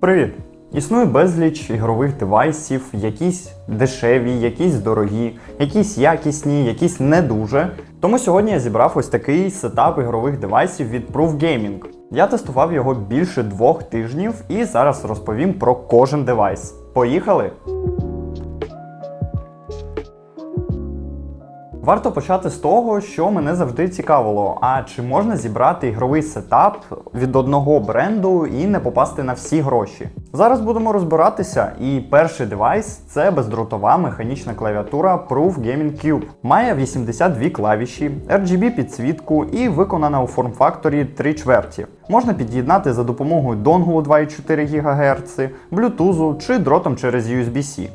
Привіт! Існує безліч ігрових девайсів, якісь дешеві, якісь дорогі, якісь якісні, якісь не дуже. Тому сьогодні я зібрав ось такий сетап ігрових девайсів від Proof Gaming. Я тестував його більше двох тижнів і зараз розповім про кожен девайс. Поїхали! Варто почати з того, що мене завжди цікавило: а чи можна зібрати ігровий сетап від одного бренду і не попасти на всі гроші? Зараз будемо розбиратися. І перший девайс це бездротова механічна клавіатура Proof Gaming Cube. Має 82 клавіші, RGB підсвітку і виконана у форм-факторі 3 чверті. Можна під'єднати за допомогою донгу 2,4 ГГц, Bluetooth чи дротом через USB-C.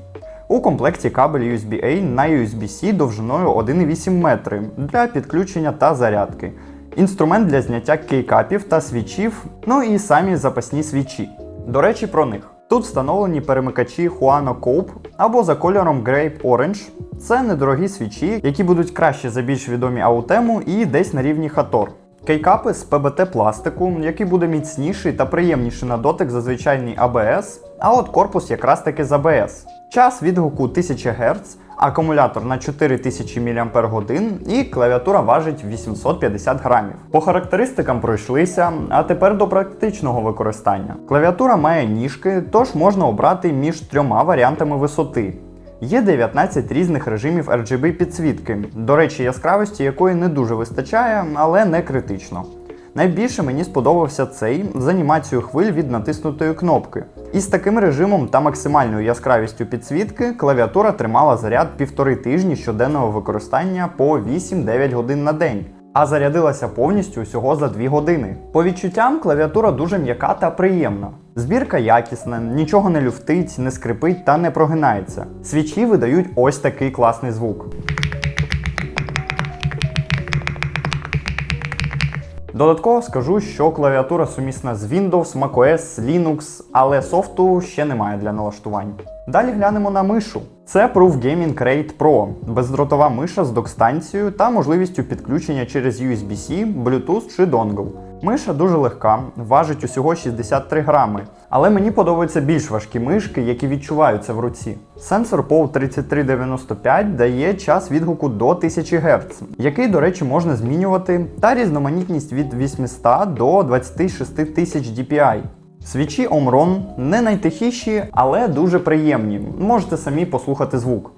У комплекті кабель USB-A на USB-C довжиною 1,8 метри для підключення та зарядки. Інструмент для зняття кейкапів та свічів, ну і самі запасні свічі. До речі, про них. Тут встановлені перемикачі Huano Cope або за кольором Grape Orange. Це недорогі свічі, які будуть краще за більш відомі аутему і десь на рівні Hator. Кейкапи з ПБТ пластику, який буде міцніший та приємніший на дотик за звичайний ABS, а от корпус якраз таки з ABS. Час відгуку 1000 Гц, акумулятор на 4000 мАч і клавіатура важить 850 грамів. По характеристикам пройшлися, а тепер до практичного використання. Клавіатура має ніжки, тож можна обрати між трьома варіантами висоти. Є 19 різних режимів RGB підсвітки, до речі, яскравості якої не дуже вистачає, але не критично. Найбільше мені сподобався цей з анімацією хвиль від натиснутої кнопки. І з таким режимом та максимальною яскравістю підсвітки клавіатура тримала заряд півтори тижні щоденного використання по 8-9 годин на день. А зарядилася повністю усього за 2 години. По відчуттям клавіатура дуже м'яка та приємна. Збірка якісна, нічого не люфтить, не скрипить та не прогинається. Свічі видають ось такий класний звук. Додатково скажу, що клавіатура сумісна з Windows, macOS, Linux, але софту ще немає для налаштувань. Далі глянемо на мишу. Це Proof Gaming Crate Pro, бездротова миша з док-станцією та можливістю підключення через USB-C, Bluetooth чи Dongle. Миша дуже легка, важить усього 63 грами, але мені подобаються більш важкі мишки, які відчуваються в руці. Сенсор POW 3395 дає час відгуку до 1000 Гц, який, до речі, можна змінювати, та різноманітність від 800 до 26 тисяч DPI. Свічі Omron не найтихіші, але дуже приємні. Можете самі послухати звук.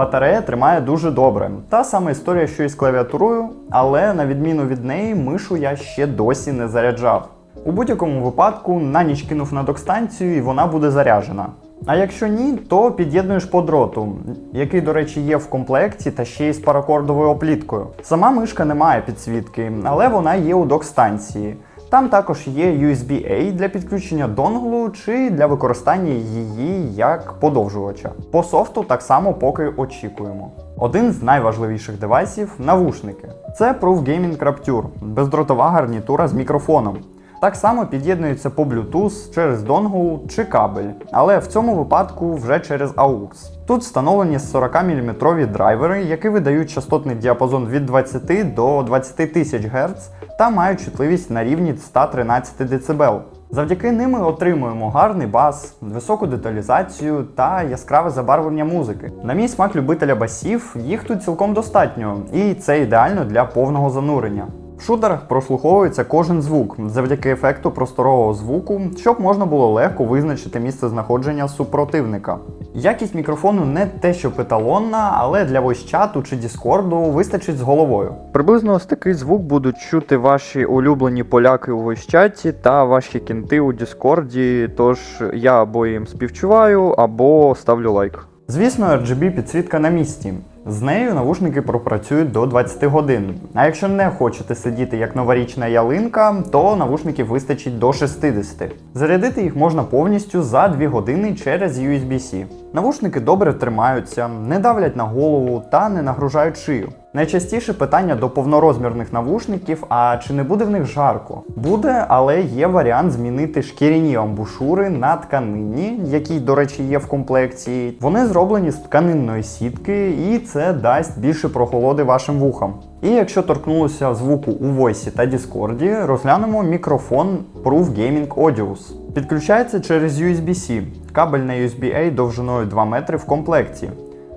Батарея тримає дуже добре. Та сама історія, що і з клавіатурою, але на відміну від неї, мишу я ще досі не заряджав. У будь-якому випадку на ніч кинув на док-станцію і вона буде заряджена. А якщо ні, то під'єднуєш по дроту, який, до речі, є в комплекті та ще й з паракордовою опліткою. Сама мишка не має підсвітки, але вона є у док-станції. Там також є USB-A для підключення донглу чи для використання її як подовжувача. По софту так само поки очікуємо. Один з найважливіших девайсів навушники. Це Proof Gaming Rapture, бездротова гарнітура з мікрофоном. Так само під'єднується по Bluetooth через донгл чи кабель, але в цьому випадку вже через AUX. Тут встановлені 40-мм драйвери, які видають частотний діапазон від 20 до 20 тисяч Гц та мають чутливість на рівні 113 дБ. Завдяки ними отримуємо гарний бас, високу деталізацію та яскраве забарвлення музики. На мій смак любителя басів, їх тут цілком достатньо, і це ідеально для повного занурення. В шутерах прослуховується кожен звук завдяки ефекту просторового звуку, щоб можна було легко визначити місце знаходження супротивника. Якість мікрофону не те, що еталонна, але для войс-чату чи Діскорду вистачить з головою. Приблизно ось такий звук будуть чути ваші улюблені поляки у войс-чаті та ваші кінти у Діскорді. Тож я або їм співчуваю, або ставлю лайк. Звісно, RGB підсвітка на місці. З нею навушники пропрацюють до 20 годин. А якщо не хочете сидіти як новорічна ялинка, то навушників вистачить до 60. Зарядити їх можна повністю за 2 години через USB-C. Навушники добре тримаються, не давлять на голову та не нагружають шию. Найчастіше питання до повнорозмірних навушників, а чи не буде в них жарко? Буде, але є варіант змінити шкіряні амбушури на тканині, які, до речі, є в комплекції. Вони зроблені з тканинної сітки, і це дасть більше прохолоди вашим вухам. І якщо торкнулося звуку у Voice та Discord, розглянемо мікрофон Proof Gaming Audios. Підключається через USB-C, кабель на USB-A довжиною 2 метри в комплекті.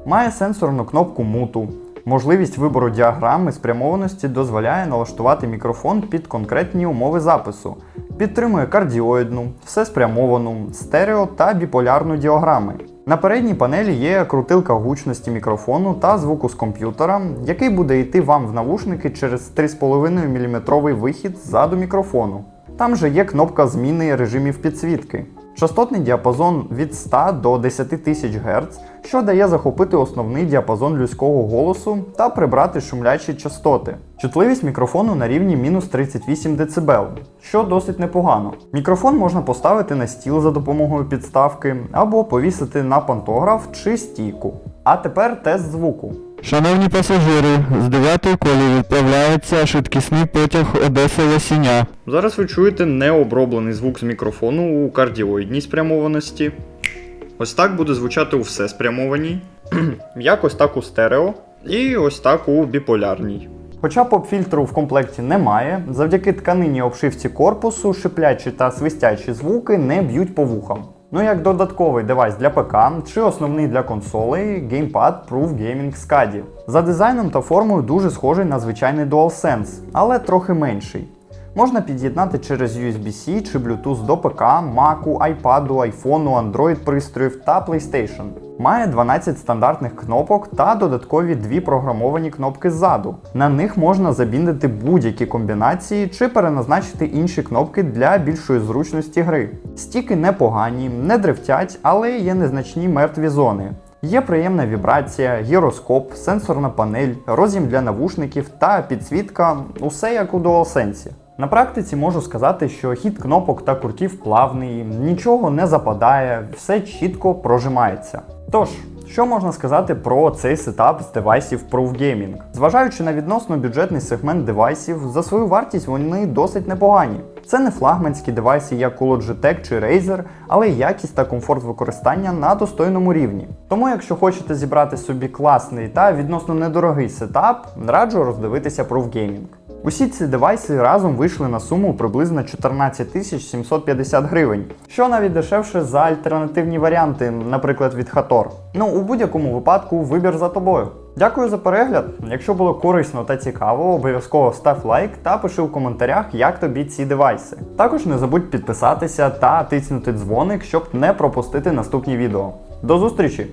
Має сенсорну кнопку муту. Можливість вибору діаграми спрямованості дозволяє налаштувати мікрофон під конкретні умови запису. Підтримує кардіоїдну, всеспрямовану, стерео та біполярну діаграми. На передній панелі є крутилка гучності мікрофону та звуку з комп'ютера, який буде йти вам в навушники через 3,5 мм вихід ззаду мікрофону. Там же є кнопка зміни режимів підсвітки. Частотний діапазон від 100 до 10 тисяч Гц, що дає захопити основний діапазон людського голосу та прибрати шумлячі частоти. Чутливість мікрофону на рівні мінус 38 дБ, що досить непогано. Мікрофон можна поставити на стіл за допомогою підставки або повісити на пантограф чи стійку. А тепер тест звуку. Шановні пасажири, з 9 колії відправляється швидкісний потяг Одеса Ясіня. Зараз ви чуєте необроблений звук з мікрофону у кардіоїдній спрямованості. Ось так буде звучати у все спрямованій. Якось так у стерео. І ось так у біполярній. Хоча поп-фільтру в комплекті немає, завдяки тканині обшивці корпусу шиплячі та свистячі звуки не б'ють по вухам. Ну як додатковий девайс для ПК чи основний для консолей геймпад Proof Gaming SCADI. За дизайном та формою дуже схожий на звичайний DualSense, але трохи менший. Можна під'єднати через USB-C чи Bluetooth до ПК, Mac, iPad, iPhone, Android пристроїв та PlayStation. Має 12 стандартних кнопок та додаткові дві програмовані кнопки ззаду. На них можна забіндити будь-які комбінації чи переназначити інші кнопки для більшої зручності гри. Стіки непогані, не дрифтять, але є незначні мертві зони. Є приємна вібрація, гіроскоп, сенсорна панель, роз'єм для навушників та підсвітка усе як у DualSense. На практиці можу сказати, що хід кнопок та куртів плавний, нічого не западає, все чітко прожимається. Тож, що можна сказати про цей сетап з девайсів Proof Gaming? Зважаючи на відносно бюджетний сегмент девайсів, за свою вартість вони досить непогані. Це не флагманські девайси, як у Logitech чи Razer, але якість та комфорт використання на достойному рівні. Тому, якщо хочете зібрати собі класний та відносно недорогий сетап, раджу роздивитися Proof Gaming. Усі ці девайси разом вийшли на суму приблизно 14 750 гривень, що навіть дешевше за альтернативні варіанти, наприклад, від Hator. Ну, у будь-якому випадку вибір за тобою. Дякую за перегляд. Якщо було корисно та цікаво, обов'язково став лайк та пиши в коментарях, як тобі ці девайси. Також не забудь підписатися та тиснути дзвоник, щоб не пропустити наступні відео. До зустрічі!